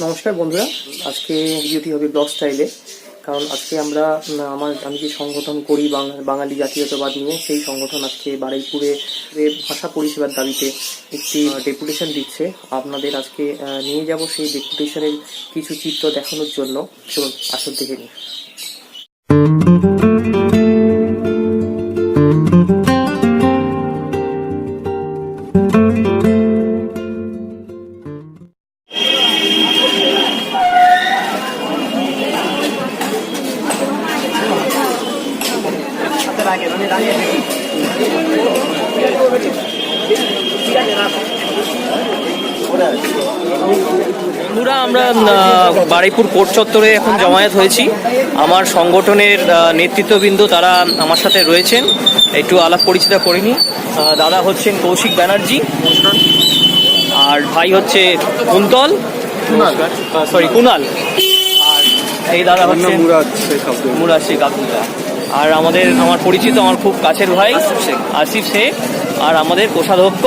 নমস্কার বন্ধুরা, আজকে ভিডিওটি হবে ব্লগ স্টাইলে, কারণ আজকে আমরা আমার, আমি যে সংগঠন করি বাঙা- বাঙালি জাতীয়তাবাদ নিয়ে, সেই সংগঠন আজকে বারুইপুরে ভাষা পরিষেবার দাবিতে একটি ডেপুটেশন দিচ্ছে। আপনাদের আজকে নিয়ে যাব সেই ডেপুটেশনের কিছু চিত্র দেখানোর জন্য। চলুন, আসল দেখে নিই। বন্ধুরা আমরা বারুইপুর কোর্ট চত্বরে এখন জমায়েত হয়েছি। আমার সংগঠনের নেতৃত্ববৃন্দ তারা আমার সাথে রয়েছেন। একটু আলাপ পরিচিত করিনি দাদা হচ্ছেন কৌশিক ব্যানার্জি। আর ভাই হচ্ছে কুন্তল। সরি কুনাল। আর এই দাদা হচ্ছে মুরাদ শেখ আব্দুল্লাহ আর আমাদের আমার পরিচিত আমার খুব কাছের ভাই আসিফ শেখ। আর আমাদের কোষাধ্যক্ষ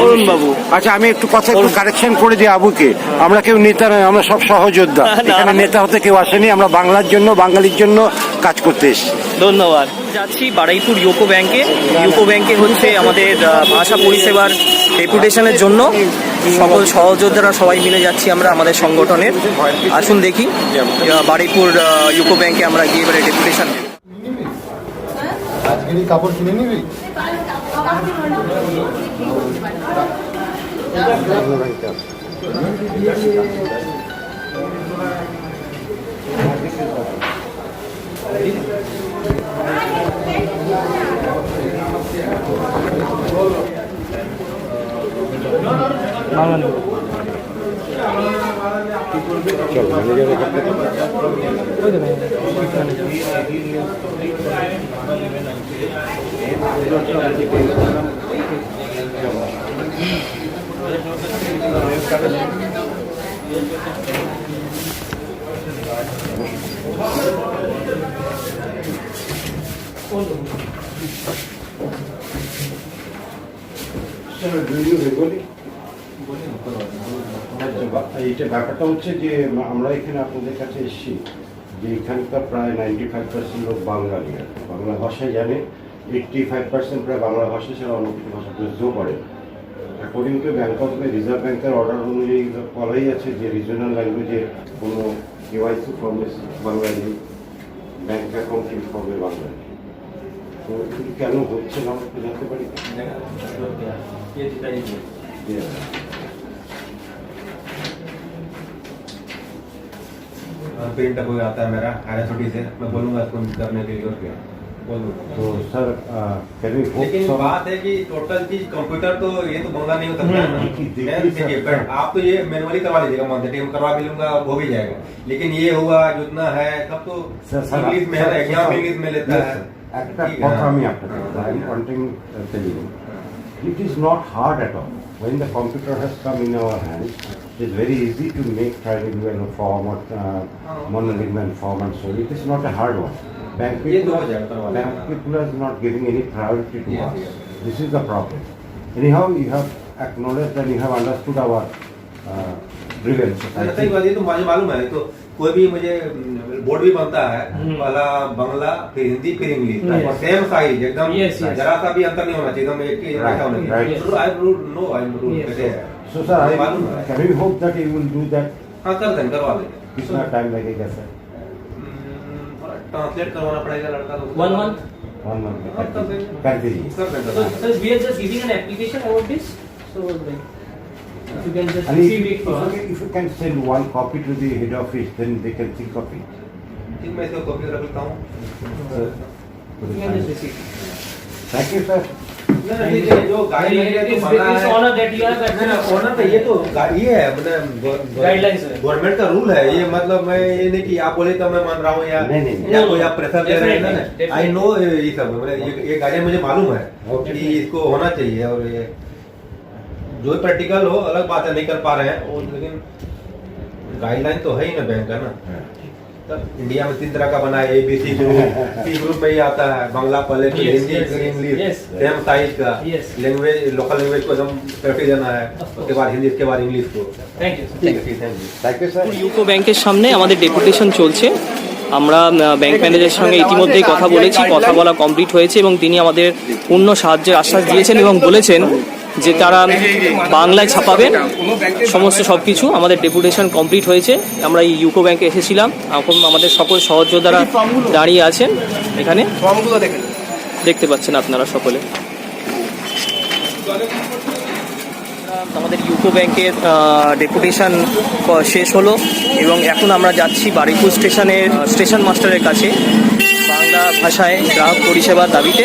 অরুণ বাবু আচ্ছা আমি একটু কথা একটু কারেকশন করে দিই আবুকে। আমরা কেউ নেতা নয় আমরা সব সহযোদ্ধা। এখানে নেতা হতে কেউ আসেনি আমরা বাংলার জন্য বাঙালির জন্য কাজ করতে এসেছি। ধন্যবাদ। যাচ্ছি বারুইপুর ইউকো ব্যাংকে। ইউকো ব্যাংকে হচ্ছে আমাদের ভাষা পরিষেবার ডেপুটেশনের জন্য। সকল সহযোদ্ধারা সবাই মিলে যাচ্ছি আমরা আমাদের সংগঠনের। আসুন দেখি বারুইপুর ইউকো ব্যাংকে আমরা গিয়ে এবারে ডেপুটেশন আজকেরই কাপড় কিনে নিবি? Malam. Sir, do you? এইটা ব্যাপারটা হচ্ছে যে আমরা এখানে আপনাদের কাছে এসেছি যে এখানকার প্রায় নাইনটি ফাইভ পার্সেন্ট লোক বাঙালি। বাংলা ভাষায় জানে এইটটি ফাইভ পার্সেন্ট প্রায় বাংলা ভাষা ছাড়া অন্য কিছু ভাষা বুঝতেও পারে। According to bank of reserve ব্যাংকের অর্ডার অনুযায়ী বলাই আছে যে রিজনাল ল্যাঙ্গুয়েজে কোনো কেওয়াইসি ফর্মে বাংলাদেশ ব্যাংক অ্যাকাউন্টিং ফর্মে বাংলাদেশ তো কেন হচ্ছে না জানতে পারি। যে, प्रिंट हो जाता है मेरा आर से मैं बोलूंगा इसको करने के लिए और क्या बोलूंगा तो सर कैन वी लेकिन होप बात है कि टोटल चीज कंप्यूटर तो ये तो बंगा नहीं हो सकता है ना देखिए, देखिए, है, देखिए सर, but आप तो ये मैनुअली करवा लीजिएगा मंथ में करवा भी लूंगा हो भी जाएगा लेकिन ये हुआ जितना है तब तो सर सर इंग्लिश में है ना एग्जाम इंग्लिश में लेता है একটা ठीक है, কথা हाँ। আমি আপনাকে I am wanting telling it is not hard at all when the computer has come in our hands it is very easy to make triangular form or uh, monolingual form and so it is not a hard one तो हो bank people are not giving any priority to Yes, us yes. this is the problem anyhow you have acknowledged and you have understood our uh, think. बात ये तो मुझे मालूम है तो कोई भी मुझे बोर्ड भी बनता है हम्म। पहला बांग्ला फिर हिंदी फिर इंग्लिश सेम साइज़ एकदम. जरा सा भी अंतर नहीं होना चाहिए एकदम एक ही होना. चाहिए आई नो आई है so sir I can hope that you will do that हाँ कर देंगे करवा देंगे। कितना टाइम लगेगा सर हम्म, पड़ेगा लड़का लोग 1 मंथ कर दीजिए थैंक यू सर नहीं, नहीं, ये जो गाड़ी It है is तो है। तो ये तो है मतलब है। गवर्नमेंट का रूल है ये मतलब मैं ये नहीं कि आप बोले तो मैं मान रहा हूँ या नहीं, नहीं, नहीं। या कोई आप प्रेशर दे रहे हैं ना? आई नो ये सब मतलब ये ये मुझे मालूम है. कि इसको होना चाहिए और ये जो प्रैक्टिकल हो अलग बात है नहीं कर पा रहे हैं। लेकिन गाइडलाइन तो है ही ना बैंक का ना। इंडिया में तीन तरह का बना है A B C group C group में ही आता है बांग्ला पहले फिर Yes, हिंदी yes, फिर yes, English yes. Same size का Yes. लैंग्वेज लोकल लैंग्वेज को एकदम प्रायोरिटी देना है उसके बाद हिंदी उसके बाद इंग्लिश को থ্যাংক ইউ ठीक है thank you thank you sir UCO ব্যাংকের সামনে আমাদের ডেপুটেশন চলছে আমরা ব্যাংক ম্যানেজারের সঙ্গে ইতিমধ্যেই কথা বলেছি কথা বলা কমপ্লিট হয়েছে এবং তিনি আমাদের পূর্ণ সাহায্যের আশ্বাস দিয়েছেন এবং বলেছেন যে তারা বাংলায় ছাপাবেন সমস্ত সব কিছু আমাদের ডেপুটেশন কমপ্লিট হয়েছে। আমরা এই ইউকো ব্যাংকে এসেছিলাম। এখন আমাদের সকল সহযোদ্ধারা দাঁড়িয়ে আছেন এখানে। দেখতে পাচ্ছেন আপনারা সকলে। আমাদের ইউকো ব্যাংকের ডেপুটেশন শেষ হলো এবং এখন আমরা যাচ্ছি বারিপুর স্টেশনের স্টেশন মাস্টারের কাছে। বাংলা ভাষায় গ্রাহক পরিষেবার দাবিতে।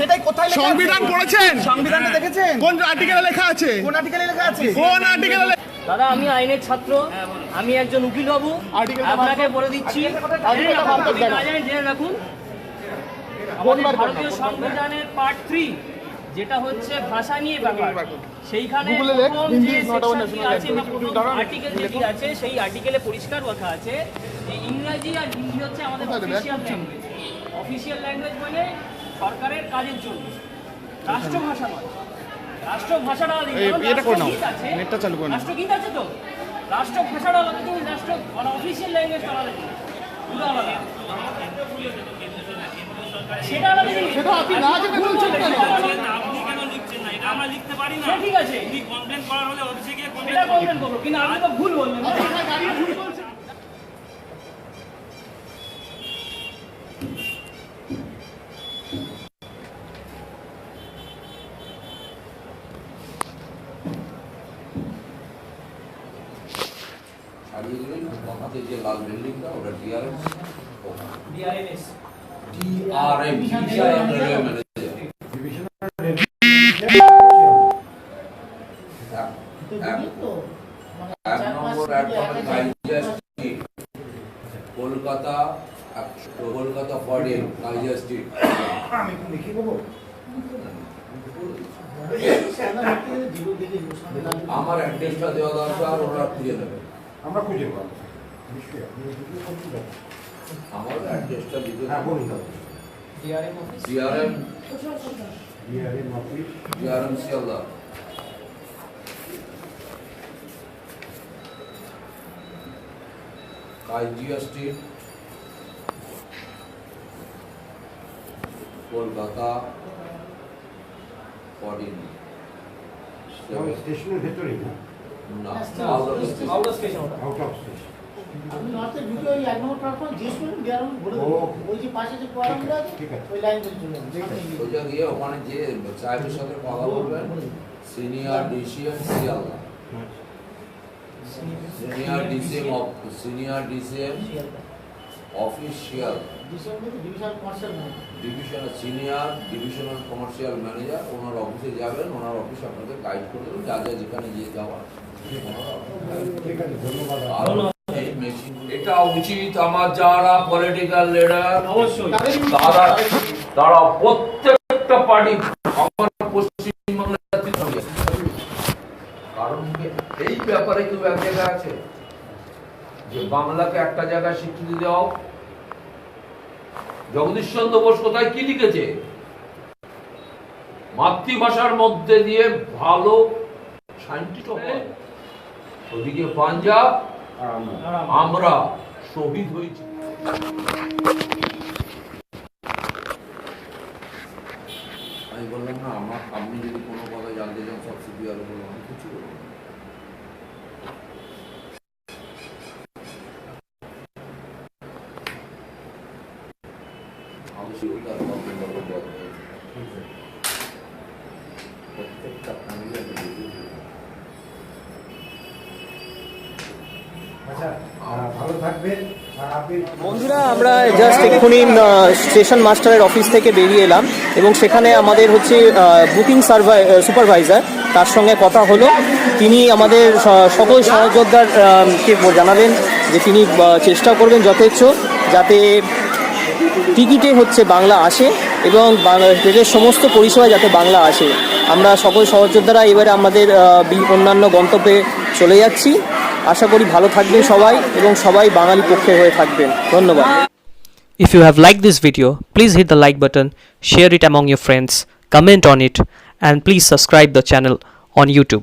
সেটাই কোথায় লেখা আছে? সংবিধান পড়েছেন? সংবিধানটা দেখেছেন? কোন আর্টিকেলে লেখা আছে? কোন আর্টিকেলে লেখা আছে? কোন আর্টিকেলে দাদা আমি আইনের ছাত্র। আমি একজন উকিল বাবু আপনাকে বলে দিচ্ছি। করে দেখান। জেনে জেনে রাখুন। আমাদের ভারতীয় সংবিধানের পার্ট থ্রি যেটা হচ্ছে ভাষা নিয়ে ব্যাপার। সেইখানে প্রথম যে section টি আছে বা প্রথম যেটি আছে সেই আর্টিকেলে পরিষ্কার কথা আছে যে ইংরাজি আর হিন্দি হচ্ছে আমাদের অফিসিয়াল ল্যাঙ্গুয়েজ অফিসিয়াল ল্যাঙ্গুয়েজ মানে সরকারের কাজের জন্য রাষ্ট্রভাষা নয় রাষ্ট্রভাষাটা আলাদা। এই, কারণ এটা করে নাও। রাষ্ট্রগীত আছে। নেটটা চালু করে নাও। রাষ্ট্রগীত আছে তো রাষ্ট্রভাষাটা আলাদা কিন্তু রাষ্ট্র মানে অফিসিয়াল ল্যাঙ্গুয়েজ আলাদা জিনিস। দুটো আলাদা সেটা আলাদা জিনিস। সেটা আপনি না জেনে বলছেন কেন সে ঠিক আছে সেটা কমপ্লেন করব কিন্তু আপনি তো ভুল বললেন না? ছাড়িয়ে দিলেন বাঁকাতে যে লাল বিল্ডিংটা ওটা DRM DRMS DRM DRM railway manager এক নম্বর অ্যাডভান্স কাইজার স্ট্রিট কলকাতা একশো- কলকাতা ফর্ডেন আমার অ্যাড্রেসটা দেওয়া দরকার ওরা খুঁজে নেবে। আমরা খুঁজে পাবো। নিশ্চয়ই আমার অ্যাড্রেসটা দিতে হ্যাঁ বলুন DRM office DRM DRM office DRM Sealdah Kaiser street Kolkata fourteen স্টেশনের ভেতরেই না? না। আউট অফ স্টেশন ওটা আউট অফ স্টেশন আপনি নর্থের ভিডিও ওই এক নম্বর প্ল্যাটফর্ম জিজ্ঞেস করুন দিয়ে বলে ওই যে পাশে যে কোয়ারামগুলো আছে ওই লাইন ধরে চলে যাবেন সামনে গিয়ে। সোজা গিয়ে ওখানে যে সাহেবের সাথে কথা বলবেন। Senior DCM Sealdah senior DCM senior DCM official division divisional senior divisional commercial manager ওনার অফিসে যাবেন ওনার অফিস আপনাদের গাইড করে দেবেন যা যা যেখানে যে যাওয়ার। এটা উচিত আমার যারা পলিটিক্যাল লিডার তারা তারা প্রত্যেকটা পার্টি আমার পশ্চিমবাংলার কারণ এই ব্যাপারে কেউ এক জায়গায় আছে? যে বাংলাকে একটা জায়গায় স্বীকৃতি দেওয়া জগদীশ চন্দ্র বোস কোথায়? কি লিখেছে? মাতৃভাষার মধ্যে দিয়ে ভালো সায়েন্টিস্ট হয় ওদিকে পাঞ্জাব আমরা। শহীদ হয়েছি। আমি বললাম না আমার আপনি যদি কোনো কথা জানতে চান সব সিপিআর বললাম আমি কিছু বলব আমি শিরোধার গল্পের গল্প বলতে প্রত্যেকটা ফ্যামিলি আমি দেখেছি আচ্ছা ভালো থাকবেন আর আপনি বন্ধুরা আমরা জাস্ট এক্ষুনি স্টেশন মাস্টারের অফিস থেকে বেরিয়ে এলাম এবং সেখানে আমাদের হচ্ছে বুকিং সার্ভাই সুপারভাইজার তার সঙ্গে কথা হলো। তিনি আমাদের সকল সহযোদ্ধার আহ, কে জানালেন যে তিনি চেষ্টা করবেন যথেচ্ছ যাতে টিকিটে হচ্ছে বাংলা আসে এবং ট্রেনের সমস্ত পরিষেবা যাতে বাংলা আসে। আমরা সকল সহযোদ্ধারা এবারে আমাদের অন্যান্য গন্তব্যে চলে যাচ্ছি। আশা করি ভালো থাকবেন সবাই এবং সবাই বাঙালি পক্ষে হয়ে থাকবেন। ধন্যবাদ। If you have like this video please hit the like button share it among your friends comment on it and please subscribe the channel on YouTube